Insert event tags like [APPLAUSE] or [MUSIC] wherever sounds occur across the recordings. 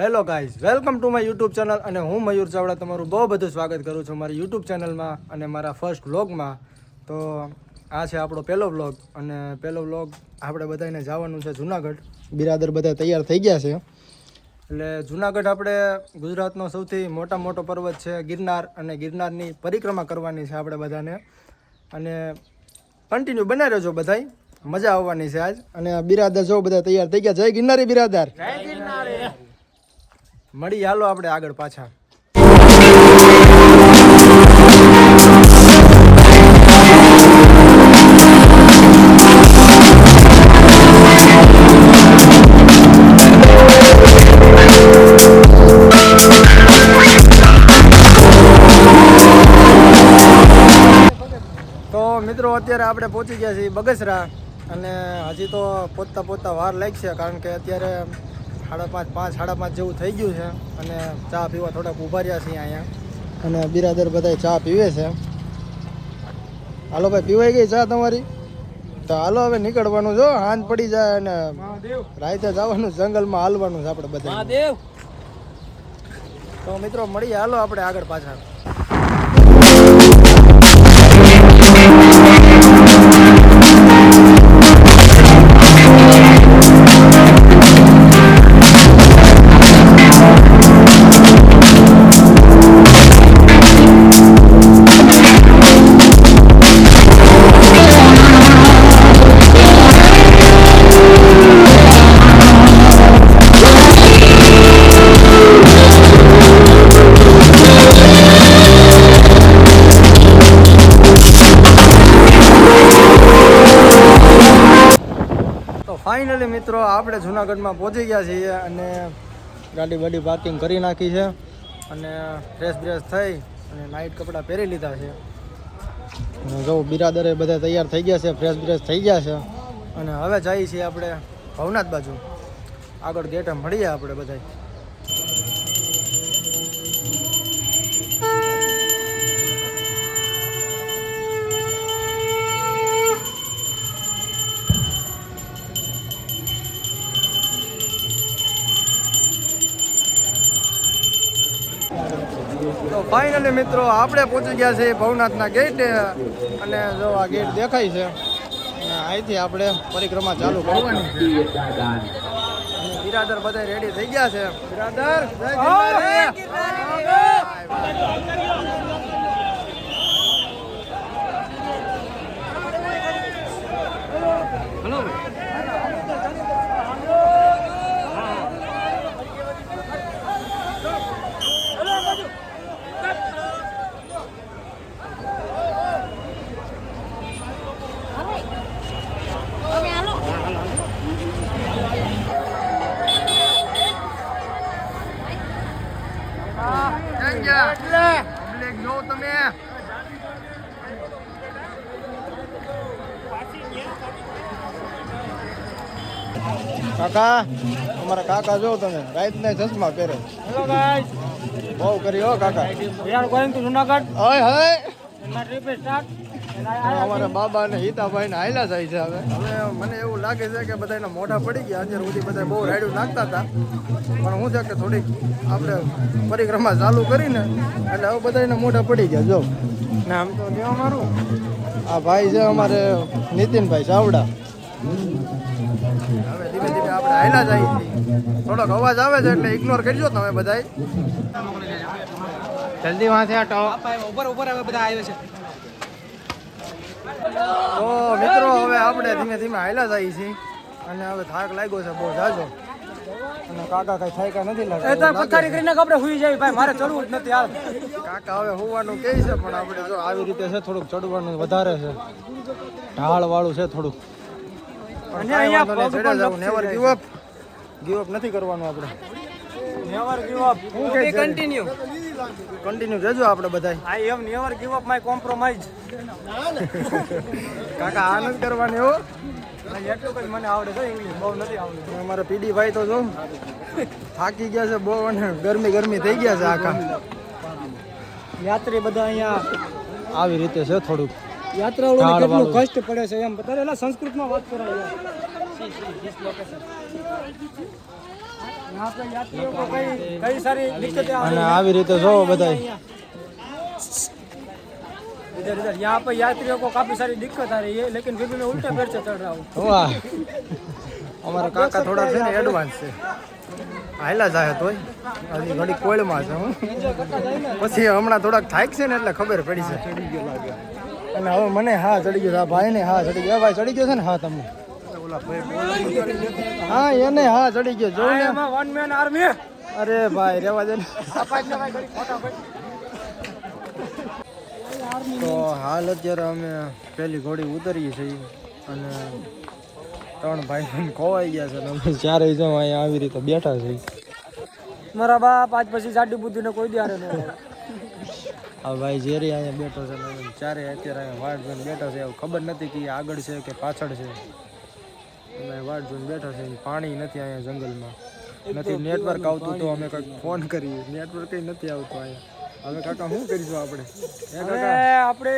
Hello guys welcome to my YouTube channel અને હું મયુર ચાવડા તમારું બહુ બધું સ્વાગત કરું છું મારી યુટ્યુબ ચેનલમાં અને મારા ફર્સ્ટ વ્લોગમાં તો આ છે આપણો પહેલો વ્લોગ અને પહેલો વ્લોગ આપણે બધાને જવાનું છે જુનાગઢ. બિરાદર બધા તૈયાર થઈ ગયા છે. એટલે જુનાગઢ આપણે ગુજરાતનો સૌથી મોટા મોટો પર્વત છે ગિરનાર અને ગિરનારની પરિક્રમા કરવાની છે આપણે બધાને. અને કન્ટિન્યુ બનાવી રહેજો બધાય. મજા આવવાની છે આજ. અને બિરાદર જો બધા તૈયાર થઈ ગયા. જય ગિરનારી બિરાદર. મળી, હાલો આપણે આગળ પાછા. મિત્રો, અત્યારે આપણે પહોંચી ગયા છીએ બગસરા, અને હજી તો પોતતા પોતતા વાર લાગશે, કારણ કે અત્યારે સાડા પાંચ પાંચ સાડા પાંચ જેવું થઈ ગયું છે. અને ચા પીવા થોડાક ઊભા રહ્યા છીએ અહીંયા. અને બિરાદર બધા ચા પીવે છે. હાલો ભાઈ પીવાઈ ગઈ ચા તમારી? તો હાલો હવે નીકળવાનું જો હાંજ પડી જાય અને રાતે જવાનું જંગલમાં હાલવાનું છે આપણે બધા તો મિત્રો મળીએ હાલો આપણે આગળ પાછા. ફાઇનલી મિત્રો, આપણે જુનાગઢમાં પહોંચી ગયા છીએ અને ગાડી બાડી પાર્કિંગ કરી નાખી છે અને ફ્રેશ બ્રેશ થઈ અને નાઇટ કપડાં પહેરી લીધા છે. અને જો બિરાદરે બધા તૈયાર થઈ ગયા છે ફ્રેશ બ્રેશ થઈ ગયા છે અને હવે જઈએ છીએ આપણે ભવનાથ બાજુ. આગળ ગેટે મળીએ આપણે બધા ફાઇનલી મિત્રો આપણે પહોંચી ગયા છીએ ભવનાથના ગેટ અને જો આ ગેટ દેખાય છે અહીંથી આપણે પરિક્રમા ચાલુ કરવાની છે. બિરાદર બધા રેડી થઈ ગયા છે. બિરાદર જય જો તમે કાકા અમારા કાકા જો તમે રાઈત ને ચશ્મા પહેરે. હેલો ગાઈસ બહુ કરી હો કાકા. To Junagadh. Hi hi. My trip અમારા બાબા ને હિતાભાઈ ને હાયલા જાય છે હવે. હવે મને એવું લાગે છે કે બધાના મોઢા પડી ગયા. અત્યાર સુધી બધા બહુ રાયડું નાખતા હતા. પણ હું છે કે થોડીક આપણે પરિક્રમા ચાલુ કરીને એટલે હવે બધાના મોઢા પડી ગયા. જો. ને આમ તો જો મારું? આ ભાઈ છે અમારે નીતિનભાઈ ચાવડા. હવે ધીમે ધીમે આપણે હાયલા જાય. થોડોક અવાજ આવે છે એટલે ઇગ્નોર કરજો તમે બધાય. જલ્દી વાંચે હટો ઉપર ઉપર હવે બધા આવે છે. તો મિત્રો હવે આપણે ધીમે ધીમે હાલ્યા જઈએ છીએ. અને હવે થાક લાગ્યો છે બહુ જાજો. અને કાકા કઈ થાયકા નથી એ તો પથારી કરીને કપડે હુઈ જાય ભાઈ મારે ચડવું જ નથી હાલ. કાકા હવે હોવાનું કે છે પણ આપણે જો આવી રીતે છે થોડુંક ચડવાનું વધારે છે. ઢાળ વાળું છે થોડુંક. અને અહીંયા પગ પણ never give up give up નથી કરવાનું આપણે. નેવર ગિવ અપ હું કે કન્ટિન્યુ કન્ટિન્યુ જજો આપણે બધા I have never give up my compromise કાકા આનંદ કરવાની હો. એટલું કઈ મને આવડે છે ઇંગ્લિશ બહુ નથી આવડતું. અમારા પીડી ભાઈ તો જો થાકી ગયા છે બહુ અને ગરમી ગરમી થઈ ગયા છે આખા. યાત્રી બધા અહીંયા આવી રીતે છે થોડુંક. યાત્રાળુઓને કેટલું કષ્ટ પડે છે એમ. બતાવે એટલે સંસ્કૃતમાં વાત કરાય અને रही આવી રીતે જોવો બધા हैं इधर इधर यहाँ पे यात्रियों को काफी सारी दिक्कत आ रही है लेकिन फिर भी मैं उल्टे पैर से चढ़ रहा हूँ વાહ અમારા કાકા થોડા છે ને એડવાન્સ છે હાયલા જાય તોય હજી ઘડી કોયલમાં છે હું પછી હમણાં થોડાક થાક છે ને એટલે ખબર પડી છે અને હવે મને હા ચડી ગયો છે. આ ભાઈ ને હા ચડી ગયો ભાઈ ચડી ગયો છે ને હા તમને હા એને હા ચડી ગયો. જો I ને? am a one man army. અરે ભાઈ રેવા દે. તો હાલ અત્યારે અમે પેલી ઘોડી ઉતરીએ છીએ અને ત્રણ ભાઈ ખોવાઈ ગયા છે અને અમે ચારેય જો અહીંયા આવી રીતે બેઠા છીએ. મારા બાપ આજ પછી જાડી બુદ્ધિ ને કોઈ દી ન હોય. આ ભાઈ ઝેરી અહીંયા બેઠો છે ને ચારે અત્યારે અહીંયા વાટ બેઠો છે એવું ખબર નથી કે આગળ છે કે પાછળ છે. અમે વાટ જોઈને બેઠા છે પાણી નથી અહીંયા જંગલમાં. નથી નેટવર્ક આવતું તો અમે કંઈક ફોન કરીએ. નેટવર્ક નથી આવતું અહીંયા. હવે કાકા શું કરીશું આપણે? આપણે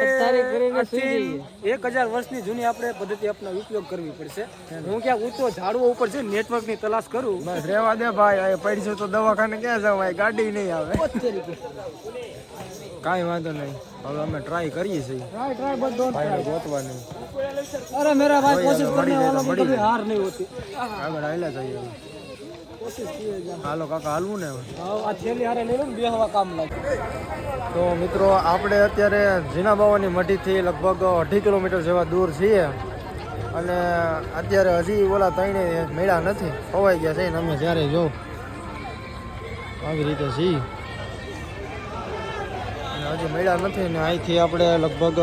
એક હજાર વર્ષની જૂની આપણે પદ્ધતિ આપનો ઉપયોગ કરવી પડશે. હું ક્યાં ઊંચો ઝાડવો ઉપર છે નેટવર્કની તલાશ કરું. બસ રેવા દે ભાઈ. આ પડીશું તો દવાખાને ક્યાં જવાય? ગાડી નહીં આવે. કાંઈ વાંધો નહીં. હવે અમે ટ્રાય કરીએ છીએ. ટ્રાય ટ્રાય બધો ટ્રાય ગોતવાની. અરે મેરા ભાઈ કોશિશ કરને વાલો કો કભી હાર નહીં હોતી. આગળ આયલા જઈએ. હાલો કાકા હાલવું ને આ થેલી હારે લઈ ને બેહવા કામ લાગે તો મિત્રો આપણે અત્યારે જીના બાવાની મઢીથી લગભગ અઢી કિલોમીટર જેવા દૂર છીએ. અને અત્યારે હજી ઓલા ત્રણે મેળા નથી ખોવાઈ ગયા છે અમે જ્યારે જો આવી રીતે છીએ. હજી મેળા નથી ને અહીંથી આપણે લગભગ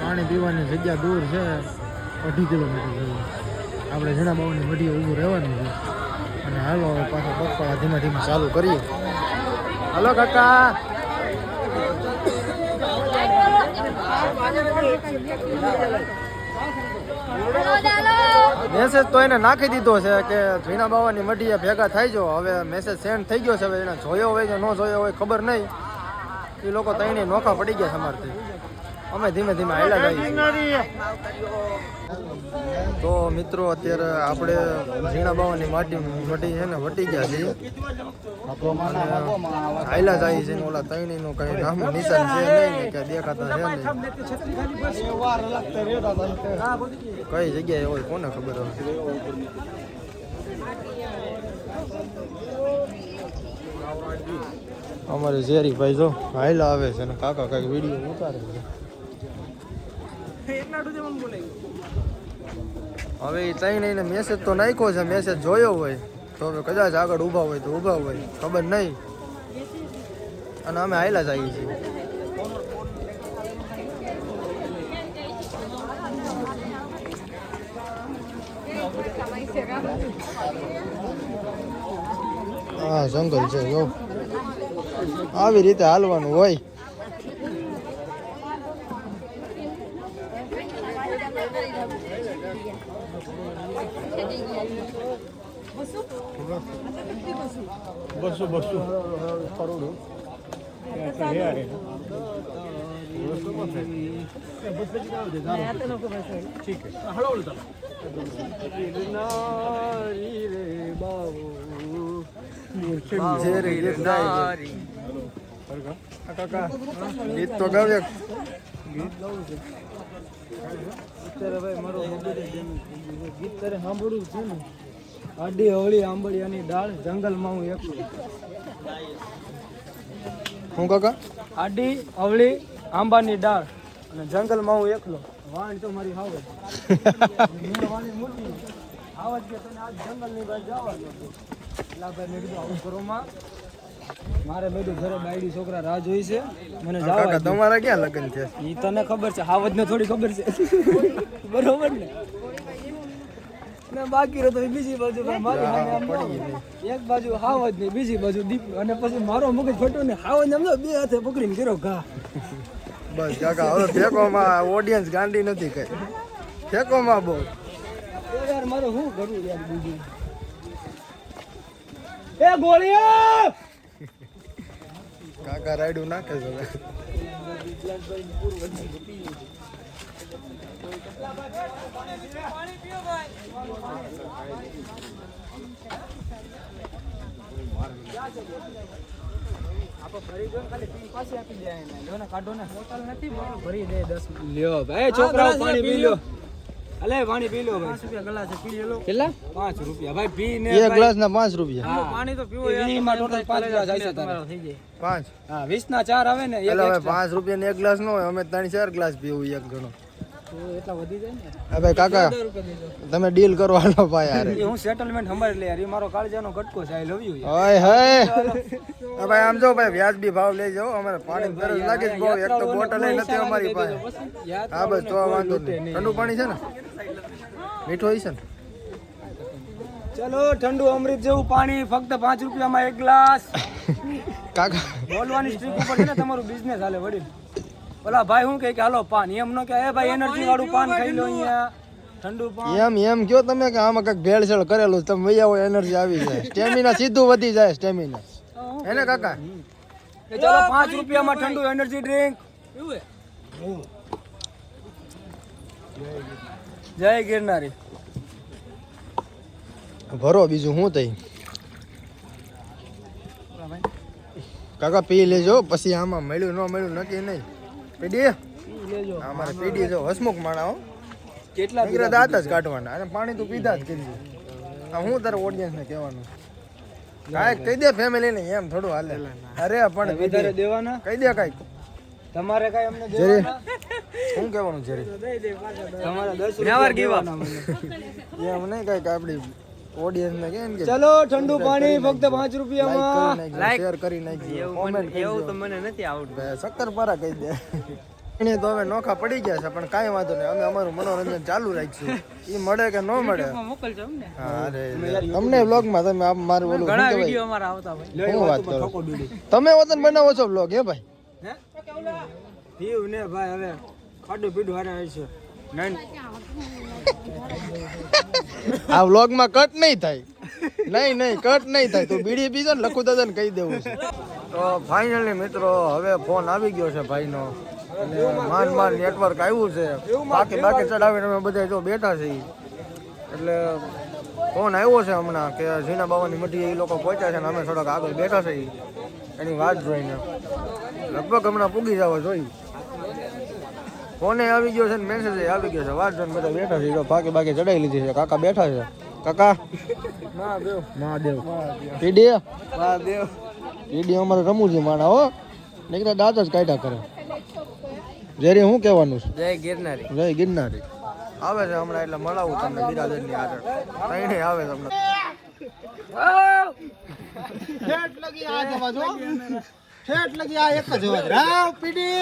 પાણી પીવાની જગ્યા દૂર છે, અઢી કિલોમીટર આપણે ઝીણા બાવાની મઢીએ ઊભું રહેવાનું છે. અને હાલો હવે પાછા પગપાળા ધીમે ધીમે ચાલુ કરીએ. હલો કાકા. મેસેજ તો એને નાખી દીધો છે કે ઝીણા બાવાની મઢીએ ભેગા થાય જો. હવે મેસેજ સેન્ડ થઈ ગયો છે, હવે એને જોયો હોય કે ન જોયો હોય ખબર નહીં. એ લોકો તઈને નોખા પડી ગયા છે અમારથી. અમે ધીમે ધીમે હાલ્યા જઈએ. તો મિત્રો અત્યારે આપણે ઝીણા બાવાની માટી વટી છે ને વટી ગયા છીએ. હાયલા જાય છે ને ઓલા તૈણી નું કઈ નામ નિશાન છે નહીં ને કે દેખાતા છે નહીં. કઈ જગ્યાએ હોય કોને ખબર હોય અમારે ઝેરી ભાઈ જો હાઈલા આવે છે ને કાકા કંઈક વીડિયો ઉતારે છે. હવે એ ને મેસેજ તો નાખ્યો છે. મેસેજ જોયો હોય તો હવે કદાચ આગળ ઊભા હોય તો ઊભા હોય. ખબર નહીં અને અમે હાયલા જઈએ છીએ. હા જંગલ છે, જો. આવી રીતે હાલવાનું હોય. બસો બસો કરોડો ગીત તો ગાવે અત્યારે ભાઈ મારો મગજ જ એનું થઈ ગયું છે. ગીત તારે સાંભળવું છે ને આડી અવળી આંબળિયાની દાળ જંગલમાં હું એકલો. હું કાકા? આડી અવળી આંબાની દાળ અને જંગલમાં હું એકલો. વાણ તો મારી હાવ વાણી મોટી આવા જ તને આ જંગલની બાજુ જવાનું એટલે ભાઈ મેં કીધું આવું કરોમાં મારે બધું ઘરે બાયડી છોકરા રાહ જોઈ છે. મને જવા તમારા ક્યાં લગ્ન છે ઈ તને ખબર છે. હાવજ ને થોડી ખબર છે. બરોબર ને? ને બાકી રહ્યો તો બીજી બાજુ મારી સામે એક બાજુ હાવ જ નહીં બીજી બાજુ દીપ અને પછી મારો મગજ ફટો ને હાવ જ આમ બે હાથે પકડીને કર્યો ઘા. બસ કાકા હવે ફેંકોમાં ઓડિયન્સ ગાંડી નથી કઈ. ફેંકોમાં બહુ. યાર મારે શું કરું યાર બીજું? એ ગોળીઓ! કાકા રાયડું નાખે છે પાંચ રૂપિયા. ને એક ગ્લાસ ના પાણી તો પીવો એમાં ટોટલ પાંચ ગ્લાસ આવી તારે પાંચ. હા વીસ ચાર આવે ને પાંચ રૂપિયા ને એક ગ્લાસ નો હોય અમે ત્રણ ચાર ગ્લાસ પીવું એક ગણો. તો એટલા વધી જાય ને હા ભાઈ કાકા તમે ડીલ કરો હાલો ભાઈ યાર હું સેટલમેન્ટ સંભાળી લે યાર મારો કાળજાનો કટકો છે આઈ લવ યુ ઓય હે. ભાઈ આમ જો ભાઈ વ્યાજબી ભાવ લઈ જાઓ અમારે પાણી ગરજ લાગે છે બહુ એક તો બોટલ નથી અમારી પાસે. હા બસ તો વાંધો નહીં. ઠંડુ પાણી છે ને? મીઠું હોય છે ને? ચલો ઠંડુ અમૃત જેવું પાણી ફક્ત પાંચ રૂપિયામાં એક ગ્લાસ. [LAUGHS] કાકા. બોલવાની સ્ટ્રીક ઉપર છે ને તમારું બિઝનેસ હાલે વડીલ. ઓલા ભાઈ શું કહે કે હાલો પાન. એમ નો કે એ ભાઈ એનર્જી વાળું પાન ખાઈ લો અહીંયા. ઠંડુ પાન. એમ એમ કયો તમે કે આમાં કંઈક ભેળસેળ કરેલું તમે વૈયા હોય એનર્જી આવી જાય. સ્ટેમિના સીધું વધી જાય સ્ટેમિના હે ને કાકા? એ ચલો પાંચ રૂપિયામાં ઠંડુ એનર્જી ડ્રિંક જય ગિરનારી. ભરો બીજું શું થઈ કાકા પી લેજો પછી આમાં મળ્યું ન મળ્યું નક્કી નહીં. પીડી અમારે પીડી જો હસમુખ માણા હો. કેટલા નીકળે દાંત જ કાઢવાના. અને પાણી તો પીધા જ કરી હું તારે ઓડિયન્સ ને કહેવાનું? કાંઈક કહી દે ફેમિલી ને એમ થોડું હાલે. અરે પણ કહી વધારે દે દેવાના? કહી દે કાંઈક. તમારે કઈ અમને જરી. દેવાના? શું કહેવાનું જરી? તમારે દસ મને. એમ નહીં કાંઈક આપણી ઓડિયન્સ ને કેમ કે ચલો ઠંડુ પાણી ફક્ત પાંચ રૂપિયામાં. લાઈક શેર કરી નાખજો. કોમેન્ટ કરજો મને નથી આવડતું. શક્કરપારા કહી દે. એને તો હવે નોખા પડી ગયા છે પણ કાંઈ વાંધો નહીં. અમે અમારું મનોરંજન ચાલુ રાખીશું. એ મળે કે ન મળે? મોકલજો ને હા અરે તમને વ્લોગમાં તમે આપ મારું ઓલું ઘણા કહેવાય? અમારા આવતા ભાઈ વાત કરો? તમે વતન બનાવો છો વ્લોગ હે ભાઈ? પીવું ને ભાઈ હવે ખાડું પીડું હારે આવી છે નહીં. આ વ્લોગમાં કટ નહીં થાય. નહીં નહીં કટ નહીં થાય. તો બીડી પીજો ને લખું દાદાને કહી દેવું છે. તો ફાઇનલી મિત્રો હવે ફોન આવી ગયો છે ભાઈનો. અને માન માન નેટવર્ક આવ્યું છે. બાકી બાકી ચડાવીને અમે બધા જો બેઠા છીએ. એટલે ફોન આવ્યો છે હમણાં કે ઝીણા બાવાની મઢી એ લોકો પહોંચ્યા છે ને અમે થોડાક આગળ બેઠા છીએ. એની વાત જોઈને. લગભગ હમણાં પૂગી જવા જોઈ. ફોને આવી ગયો છે ને મેસેજ આવી ગયો છે. વાત જોઈને બધા બેઠા છે. જો બાકી બાકી ચડાવી લીધી છે. કાકા બેઠા છે. કાકા? મહાદેવ. મહાદેવ. પીડી મહાદેવ. પીડી અમારે રમૂજી માણા હો. નીકળ્યા દાંત જ કાઢ્યા કરે. જેરી હું કહેવાનું છે? જય ગિરનારી. જય ગિરનારી. આવે છે હમણાં એટલે મળાવું તમને બિરાદરની આગળ. કઈ આવે તમને ઠેઠ લગી આ જવા જો ઠેઠ લગી આ એક જ જવા રાવ પીડી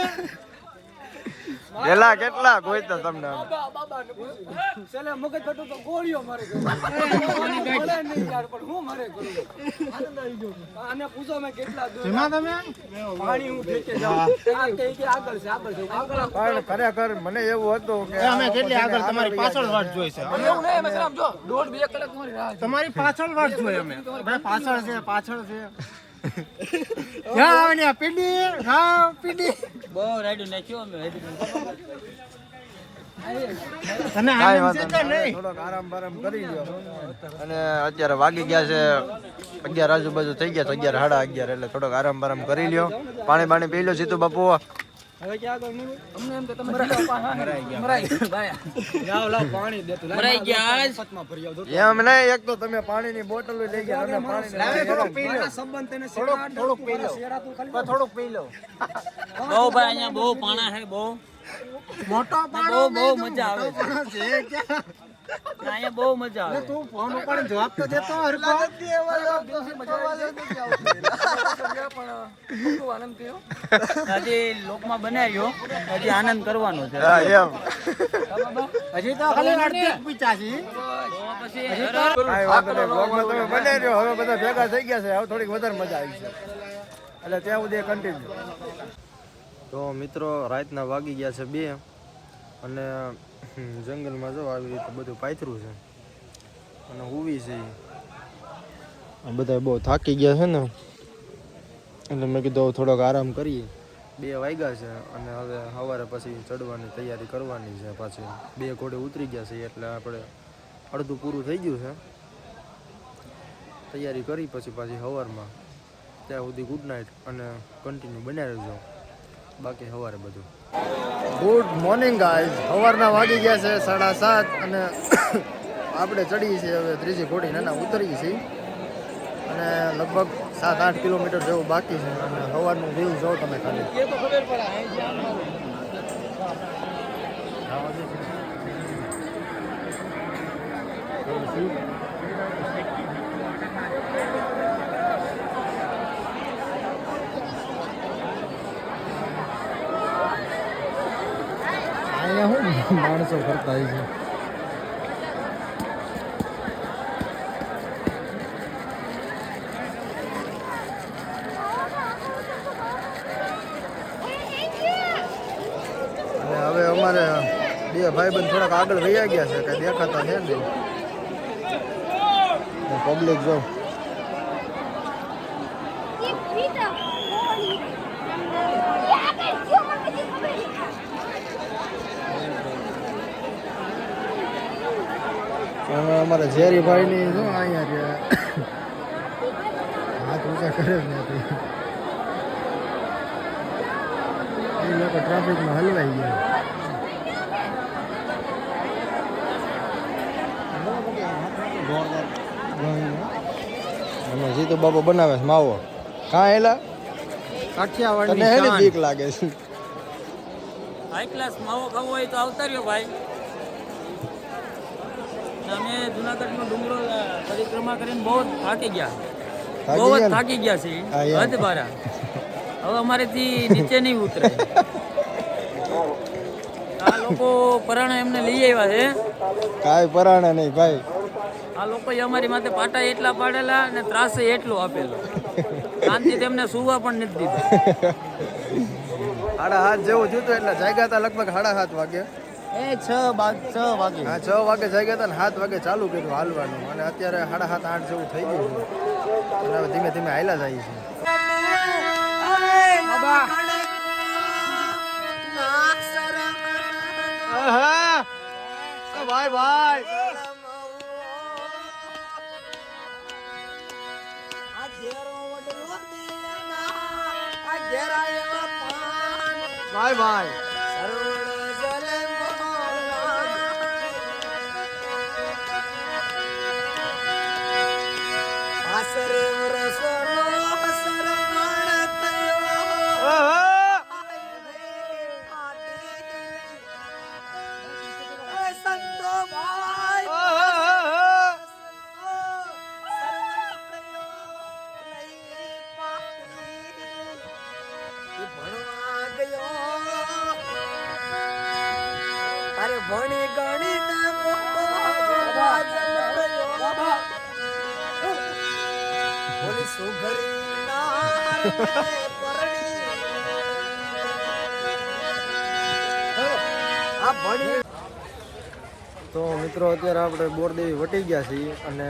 કેટલા કેટલા કોઈ તો તમને ચલે મગજ ફટું તો ગોળીઓ મારે મળે નહીં યાર પણ હું મારે કરું આનંદ આવી ગયો આને પૂછો મેં કેટલા દૂર તમે પાણી હું ફેંકે જાઉં આ કહે કે આગળ છે આગળ છે આગળ પણ ખરેખર મને એવું હતું કે અમે કેટલી આગળ તમારી પાછળ વાટ જોઈ છે એવું નહીં અમે જો દોઢ બે કલાક મારી રાહ તમારી પાછળ વાટ જોઈ અમે પાછળ છે પાછળ છે આવે ને પીડી. હા પીડી. બહુ રાઈડ નાખ્યો અમે તને થોડોક આરામ બારામ કરી લ્યો. અને અત્યારે વાગી ગયા છે અગિયાર આજુબાજુ થઈ ગયા છે અગિયાર સાડા અગિયાર એટલે થોડોક આરામ બારામ કરી લ્યો. પાણી પાણી પી લો સીધું બાપુ હવે ક્યાં આગળ અમને એમ કે તમે મરાઈ ગયા. મરાઈ ગયા. લાવ લાવ પાણી દે તો. મરાઈ ગયા પતમાં ભરી આવજો એમ નહીં એક તો તમે પાણીની બોટલ લઈ ગયા તમે પાણી થોડોક પી લો સંબંધ તને થોડો થોડુંક પી લો શેરા તું ખાલી બસ થોડુંક પી લો બહુ ભાઈ અહીંયા બહુ પાણા હે બહુ. મોટો પાણો બહુ બહુ મજા આવે. છે ક્યાં? અહીંયા બહુ મજા આવે. તું ફોન ઉપાડીને જવાબ તો દેતો હરખો. હજી લોકમાં બનાવ્યો હજી આનંદ કરવાનો છે. હજી તો ખાલી પીચા છે. હવે બધા ભેગા થઈ ગયા છે હવે થોડીક વધારે મજા આવી છે. એટલે ત્યાં સુધી કન્ટિન્યુ તો મિત્રો રાતના વાગી ગયા છે બે. અને જંગલમાં જો આવી રીતે બધું પાથરું છે. અને હુવી છે આ બધા બહુ થાકી ગયા છે ને. એટલે મેં કીધું થોડોક આરામ કરીએ. બે વાગ્યા છે અને હવે સવારે પછી ચડવાની તૈયારી કરવાની છે પાછી. બે ઘોડે ઉતરી ગયા છે એટલે આપણે અડધું પૂરું થઈ ગયું છે. તૈયારી કરી પછી પાછી સવારમાં ત્યાં સુધી ગુડ નાઇટ અને કન્ટિન્યુ બન્યા રહેજો. બાકી સવારે બધું. ગુડ મોર્નિંગ ગાઈઝ સવારના વાગી ગયા છે સાડા સાત અને આપણે ચડીએ છીએ હવે ત્રીજી ઘોડીને એના ઉતરીએ છીએ. અને લગભગ સાત, આઠ કિલોમીટર જેવું બાકી છે અને સવારનું વ્યૂ જો તમે ખાલી. અહીંયા શું [LAUGHS] માણસો કરતા હોય છે. હવે અમારે બે ભાઈબંધ થોડાક આગળ રહ્યા ગયા છે, કઈ દેખાતા છે ને પબ્લિક જો હવે અમારા ઝેરીભાઈ ની શું અહીંયા રહ્યા હાથ ઊંચા કરે જ નથી એ લોકો હલવાઈ ગયા. જીતુ બાપુ બનાવે છે માવો. કાં એલા તને હે ને બીક લાગે છે. માવો હોય તો આવતા ભાઈ. અમે જુનાગઢમાં ડુંગરો પરિક્રમા કરીને બહુ જ થાકી ગયા. બહુ જ થાકી ગયા છે. હદ બારા હવે અમારેથી નીચે નહીં ઉતરે. આ લોકો પરાણે એમને લઈ આવ્યા છે. કાંઈ પરાણે નહીં ભાઈ. આ લોકોએ અમારી માથે પાટા એટલા પાડેલા અને ત્રાસ એટલો આપેલો. શાંતિ તેમને સુવા પણ નથી દીધા. સાડા હાથ જેવું હતું એટલે જાગ્યા હતા લગભગ સાડા હાથ વાગે. એ છ બાગ છ વાગે. હા છ વાગે જાગ્યા હતા ને સાત વાગે ચાલુ કર્યું હાલવાનું. અને અત્યારે સાડા સાત આઠ જેવું થઈ ગયું છે. અને હવે ધીમે ધીમે હાલ્યા જાય છે. ભાઈ ભાઈ. ભાઈ ભાઈ. તો મિત્રો અત્યારે આપણે બોરદેવી વટી ગયા છીએ અને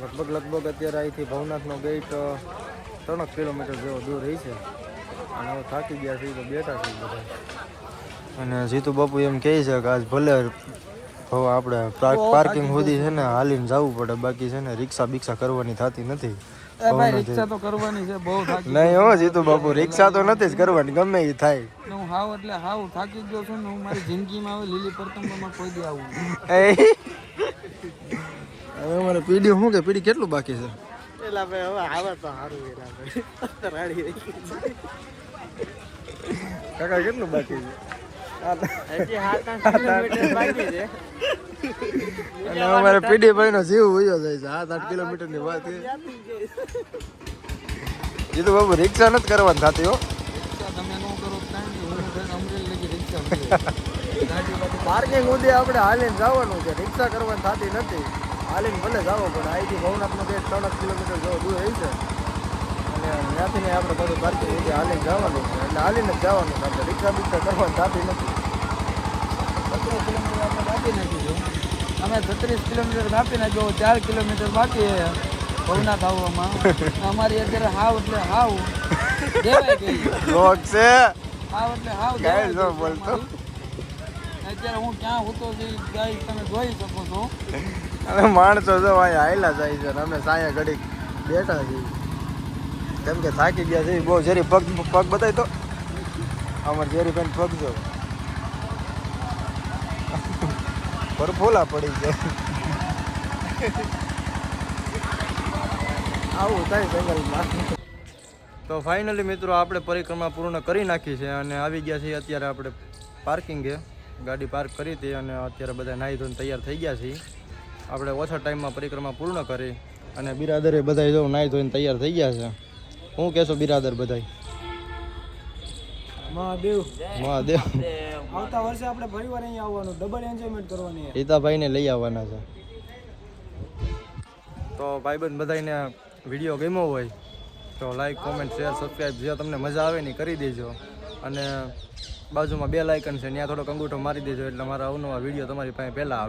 લગભગ લગભગ અત્યારે અહીંથી ભવનાથનો ગેટ ત્રણ કિલોમીટર જેવો દૂર રહી છે. અને હવે થાકી ગયા છીએ તો બેઠા છીએ બધા. અને જીતુ બાપુ એમ કહે છે કે આજ ભલે હવે આપણે પાર્કિંગ સુધી છે. ને હાલીને જવું પડે. બાકી છે ને રિક્ષા બિક્ષા કરવાની થતી નથી. ભાઈ રિક્ષા તો કરવાની છે બહુ થાકી નહીં હો જીતુ બાપુ રિક્ષા તો નથી જ કરવાની ગમે એ થાય. હું હાવ એટલે હાવ થાકી ગયો છું ને હું મારી જિંદગીમાં આવે લીલી પડતંગમાં કોઈ દી આવું એ? હવે મારે પીડી શું કે પીડી કેટલું બાકી છે? એલા ભાઈ હવે આવે તો સારું એલા ભાઈ. રાડી કાકા કેટલું બાકી છે? અને અમારે પીડી ભાઈ નો જીવ ઉયો જાય છે. સાત આઠ કિલોમીટરની વાત જીતુ બાબુ રિક્ષા નથી કરવાની થતી હો. ન. [LAUGHS] પાર્કિંગ સુધી આપણે હાલીને જવાનું છે. રિક્ષા કરવાની થતી નથી. હાલીને ભલે જવું પણ અહીંથી ભવનાથનો ગેટ ત્રણ કિલોમીટર જેવો દૂર છે ત્યાંથી આપણે બધું પાર્કિંગ રીતે હાલીને જવાનું છે. એટલે હાલીને જ જવાનું છે આપણે. રિક્ષા બિક્ષા કરવાની થતી નથી. છત્રીસ કિલોમીટર આપણે કાપી નાખી અમે છત્રીસ કિલોમીટર કાપી નાખ્યો ચાર કિલોમીટર બાકી છે ભવનાથ આવવામાં. અમારી અત્યારે હાવ એટલે હાવ દેવાય ગઈ. લોક છે. હાવ એટલે હાવ દેવાય ન બોલતો. અત્યારે હું ક્યાં હોતો જઈ ગાય તમે જોઈ શકો છો. અને માણસો જો અહીંયા આયલા જાય છે અમે સાયા ઘડીક બેઠા છીએ. કેમ કે થાકી ગયા છે બહુ ઝેરી પગ પગ બતાવી તો અમારે ઝેરી બેન પગ જો પર ફોલા પડી છે. આવું થાય જંગલમાં. તો ફાઇનલી મિત્રો, આપણે પરિક્રમા પૂર્ણ કરી નાખી છે અને આવી ગયા છીએ અત્યારે આપણે પાર્કિંગે ગાડી પાર્ક કરી હતી અને અત્યારે બધા નાહી ધોઈને તૈયાર થઈ ગયા છીએ. આપણે ઓછા ટાઈમમાં પરિક્રમા પૂર્ણ કરી અને બિરાદરે બધા જો નાહી ધોઈને તૈયાર થઈ ગયા છે. હું કહેશો બિરાદર બધા મહાદેવ. મહાદેવ. આવતા વર્ષે આપણે ફરીવાર અહીંયા આવવાનું ડબલ એન્જોયમેન્ટ કરવાની છે. હિતાભાઈને લઈ આવવાના છે. તો ભાઈબંધ બધાને વીડિયો ગમ્યો હોય તો લાઈક કોમેન્ટ શેર સબસ્ક્રાઈબ જે તમને મજા આવે ને કરી દેજો. અને બાજુમાં બે લાઇકન છે ત્યાં થોડો અંગૂઠો મારી દેજો એટલે મારા અવનવા વીડિયો તમારી પાસે પહેલાં આવે.